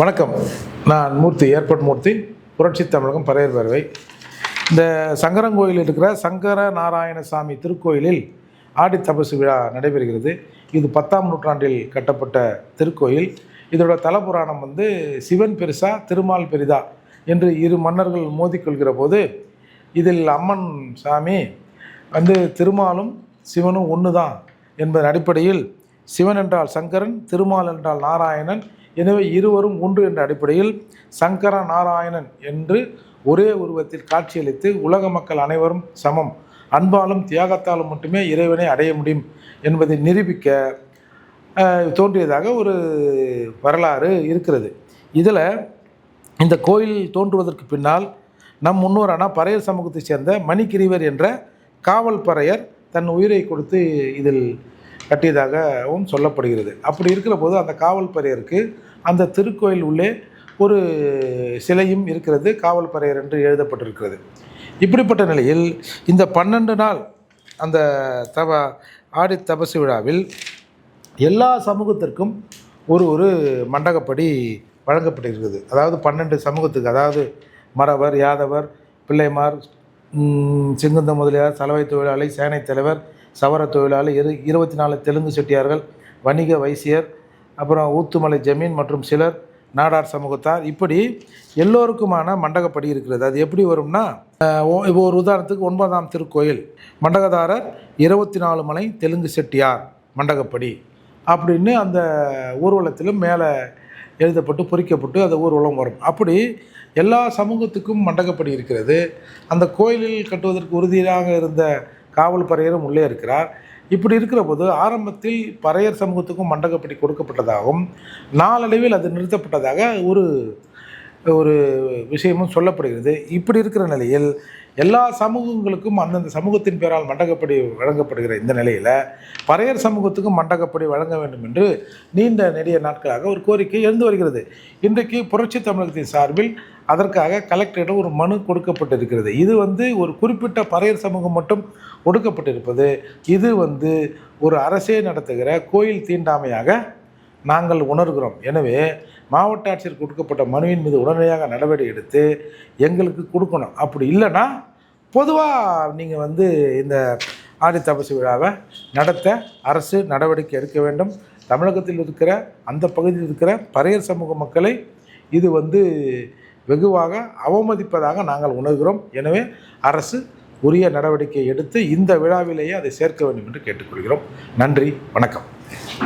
வணக்கம். நான் மூர்த்தி ஏற்பட் மூர்த்தி புரட்சி தமிழகம் பரையர் பேரவை இந்த சங்கரங்கோயில் இருக்கிற சங்கர நாராயணசாமி திருக்கோயிலில் ஆடி தபசு விழா நடைபெறுகிறது. இது பத்தாம் நூற்றாண்டில் கட்டப்பட்ட திருக்கோயில். இதோட தலபுராணம் வந்து சிவன் பெருசா திருமால் பெரிதா என்று இரு மன்னர்கள் மோதிக்கொள்கிற போது இதில் அம்மன் சாமி வந்து திருமாலும் சிவனும் ஒன்று தான் என்பதன் அடிப்படையில் சிவன் என்றால் சங்கரன் திருமால் என்றால் நாராயணன். எனவே இருவரும் ஒன்று என்ற அடிப்படையில் சங்கர நாராயணன் என்று ஒரே உருவத்தில் காட்சியளித்து உலக மக்கள் அனைவரும் சமம். அன்பாலும் தியாகத்தாலும் மட்டுமே இறைவனை அடைய முடியும் என்பதை நிரூபிக்க தோன்றியதாக ஒரு வரலாறு இருக்கிறது. இதில் இந்த கோயில் தோன்றுவதற்கு பின்னால் நம் முன்னோரான பறையர் சமூகத்தைச் சேர்ந்த மணிக்கிரிவர் என்ற காவல் பறையர் தன் உயிரை கொடுத்து இதில் கட்டியதாகவும் சொல்லப்படுகிறது. அப்படி இருக்கிற போது அந்த காவல் பறையருக்கு அந்த திருக்கோயில் உள்ளே ஒரு சிலையும் இருக்கிறது காவல் பறையர் என்று எழுதப்பட்டிருக்கிறது. இப்படிப்பட்ட நிலையில் இந்த பன்னெண்டு நாள் அந்த தவ ஆடி தபசு விழாவில் எல்லா சமூகத்திற்கும் ஒரு ஒரு மண்டகப்படி வழங்கப்பட்டிருக்கிறது. அதாவது பன்னெண்டு சமூகத்துக்கு அதாவது மறவர் யாதவர் பிள்ளைமார் ம், முதலியார் சலவை தொழிலாளி சேனை தலைவர் சவர தொழிலாளி இரு இருபத்தி நாலு தெலுங்கு செட்டியார்கள் வணிக வைசியர் அப்புறம் ஊத்துமலை ஜமீன் மற்றும் சிலர் நாடார் சமூகத்தார். இப்படி எல்லோருக்குமான மண்டகப்படி இருக்கிறது. அது எப்படி வரும்னா ஓ- இப்போ ஒரு உதாரணத்துக்கு ஒன்பதாம் திருக்கோயில். மண்டகதாரர் இருபத்தி நாலு மலை தெலுங்கு செட்டியார் மண்டகப்படி. அப்படின்னு அந்த ஊர்வலத்திலும் மேலே எழுதப்பட்டு பொறிக்கப்பட்டு அந்த ஊர்வலம் வரும். அப்படி எல்லா சமூகத்துக்கும் மண்டகப்படி இருக்கிறது. அந்த கோயிலில் கட்டுவதற்கு உறுதியாக இருந்த காவல் பறையரும் உள்ளே இருக்கிறார். இப்படி இருக்கிற போது ஆரம்பத்தில் பறையர் சமூகத்துக்கும் மண்டகப்படி கொடுக்கப்பட்டதாகவும் நாளடைவில் அது நிறுத்தப்பட்டதாக ஒரு ஒரு விஷயமும் சொல்லப்படுகிறது. இப்படி இருக்கிற நிலையில் எல்லா சமூகங்களுக்கும் அந்தந்த சமூகத்தின் பேரால் மண்டகப்படி வழங்கப்படுகிற இந்த நிலையில் பறையர் சமூகத்துக்கும் மண்டகப்படி வழங்க வேண்டும் என்று நீண்ட நெடிய நாட்களாக ஒரு கோரிக்கை எழுந்து வருகிறது. இன்றைக்கு புரட்சி தமிழகத்தின் சார்பில் அதற்காக கலெக்டரிடம் ஒரு மனு கொடுக்கப்பட்டிருக்கிறது. இது வந்து ஒரு குறிப்பிட்ட பறையர் சமூகம் மட்டும் ஒடுக்கப்பட்டிருப்பது. இது வந்து ஒரு அரசே நடத்துகிற கோயில் தீண்டாமையாக நாங்கள் உணர்கிறோம். எனவே மாவட்ட ஆட்சியர் கொடுக்கப்பட்ட மனுவின் மீது உடனடியாக நடவடிக்கை எடுத்து எங்களுக்கு கொடுக்கணும். அப்படி இல்லைன்னா பொதுவாக நீங்கள் வந்து இந்த ஆடி தபசு விழாவை நடத்த அரசு நடவடிக்கை எடுக்க வேண்டும். தமிழகத்தில் இருக்கிற அந்த பகுதியில் இருக்கிற பறையர் சமூக மக்களை இது வந்து வெகுவாக அவமதிப்பதாக நாங்கள் உணர்கிறோம். எனவே அரசு உரிய நடவடிக்கை எடுத்து இந்த விழாவிலேயே அதை சேர்க்க வேண்டும் என்று கேட்டுக்கொள்கிறோம். நன்றி வணக்கம்.